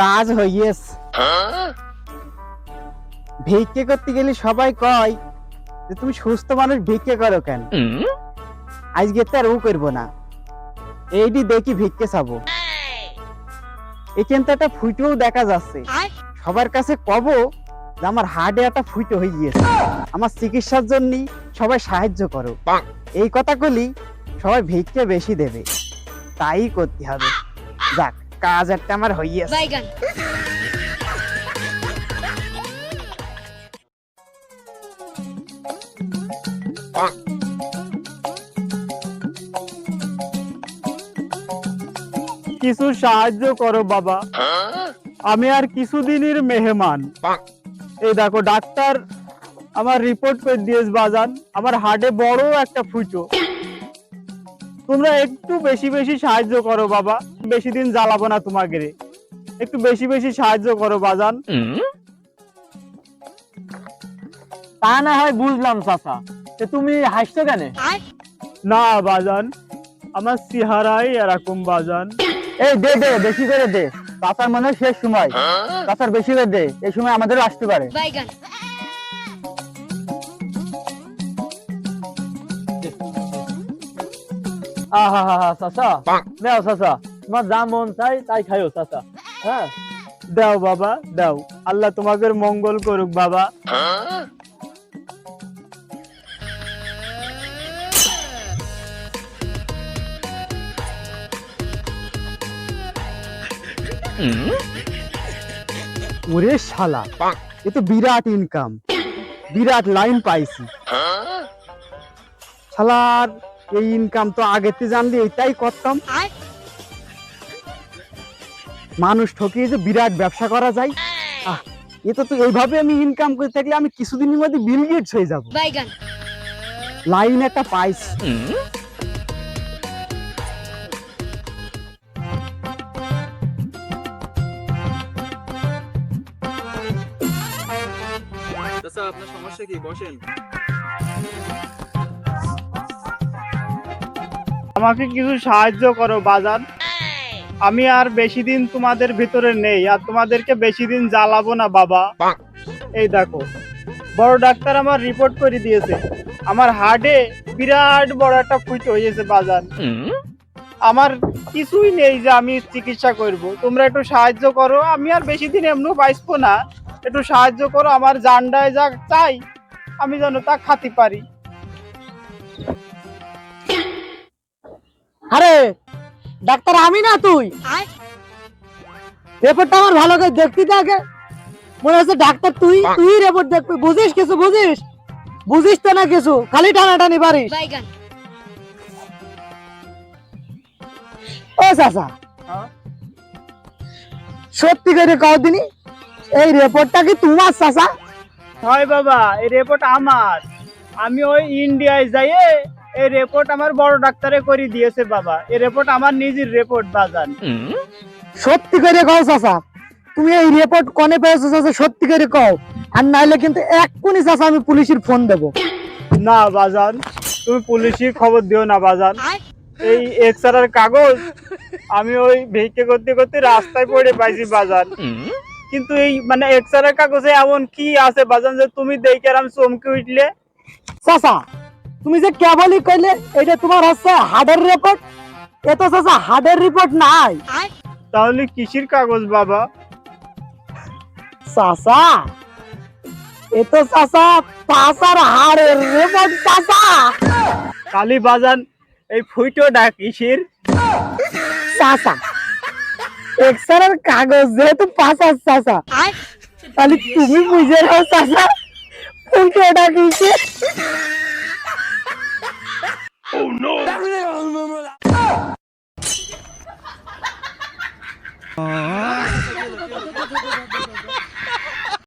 কাজ হইয়েস ভিক্ষে করতে গেলে সবাই কয় যে তুমি সুস্থ মানুষ ভিক্ষে করো কেন? আজকে তো আর ও করব না। এইটি দেখি ভিক্ষে চাবো। এখান তো একটা ফুটেও দেখা যাচ্ছে। সবার কাছে কব যে আমার হার্টে একটা ফুটো হয়ে গিয়েছে। আমার চিকিৎসার জন্য সবাই সাহায্য করো। এই কথা বলি সবাই ভিক্ষে বেশি দেবে। তাই করতে হবে। যাক কাজ একটা আমার হইয়াছে কিছু সাহায্য করো বাবা। আমি আর কিছুদিনের মেহমান। এই দেখো ডাক্তার আমার রিপোর্ট করে দিয়েছ বাজান। আমার হার্টে বড় একটা ফুটো। তোমরা একটু বেশি বেশি সাহায্য করো বাবা। বেশি দিন জ্বালাবো না তোমাকে রে। একটু বেশি বেশি সাহায্য করো বাজান। তা না হয় বুঝলাম চাচা। তুমি হাসছো কেন? না বাজান আমার সিহারাই এরকম বাজান। এই দে দে বেশি করে দে। চাচার মনে হয় শেষ সময়। চাচার বেশি করে দে। এই সময় আমাদেরও আসতে পারে। আহা হা হা চাচা। নেও চাচা। তোমার যা মন চাই তাই খাইও চাচা। হ্যাঁ? দাও বাবা দাও। আল্লাহ তোমাদের মঙ্গল করুক বাবা। ওরে শালা এ তো বিরাট ইনকাম বিরাট লাইন পাইছি। শালার এই ইনকাম তো আগে আগেতে জানলে এটাই করতাম। মানুষ ঠকিয়ে যে বিরাট ব্যবসা করা যায়। আহ এটা তো এইভাবে আমি ইনকাম করে থাকলে আমি কিছুদিনের মধ্যে বিল গেটস হয়ে যাব। বাইগান। লাইন একটা পাইছি। চাচা আপনার সমস্যা কি? বসেন। আমাকে কিছু সাহায্য করো, বাজান। আমি আর বেশি দিন তোমাদের ভিতরে নেই, আর তোমাদেরকে বেশি দিন জ্বালাবো না, বাবা। এই দেখো, বড় ডাক্তার আমার রিপোর্ট করে দিয়েছে। আমার হার্টে বিরাট বড় একটা ফুট হয়েছে বাজান। আমার কিছুই নেই যে আমি চিকিৎসা করব। তোমরা একটু সাহায্য করো, আমি আর বেশি দিন এমনিও বাঁচবো না। একটু সাহায্য করো আমার জানডায় যা চাই আমি যেন তা খাতে পারি। আরে ডাক্তার আমি না তুই? রিপোর্টটা আমার ভালো করে দেখতে আগে। মনে হচ্ছে ডাক্তার তুই তুই রেপোর্ট দেখবি। বুঝিস কিছু বুঝিস? বুঝিস তো না কিছু খালি টানাটানি পারিস। ও চাচা। হ্যাঁ? সত্যি করে কও দিনি এই রিপোর্টটা কি তোমার চাচা? হয় বাবা এই রিপোর্ট আমার। আমি ওই ইন্ডিয়ায় যাইয়ে এই রেপোর্ট আমার বড় ডাক্তারে করে দিয়েছে বাবা। এই রিপোর্ট আমার নিজের রিপোর্ট বাজান। সত্যি করে কও চাচা। তুমি এই রেপোর্ট কনে পেয়েছ চাচা সত্যি করে কও। আর নাইলে কিন্তু এক্ষুনি চাচা আমি পুলিশের ফোন দেবো। না বাজান তুমি পুলিশে খবর দিও না বাজান। এই এক্সরার কাগজ আমি ওই ভিক্ষে করতে করতে রাস্তায় পড়ে পাইছি বাজান। কিন্তু এই মানে এক্সরার কাগজে এমন কি আছে বাজান যে তুমি দেখে আমি চমকে উঠলে? চাচা তুমি যে কেবলই কইলে এটা তোমার হচ্ছে হার্টের রিপোর্ট এ তো চাচা হার্টের রিপোর্ট নাই। তাহলে কিসির কাগজ বাবা? চাচা এ তো চাচা পাশার হাড়ের রিপোর্ট চাচা। কালী বাজান এই ফুইটোটা কিসির? চাচা এক্সারার কাগজ যেহেতু পাঁচার চাচা। তাহলে তুমি বুঝে নাও চাচা। উল্টোটা কিসে Oh no!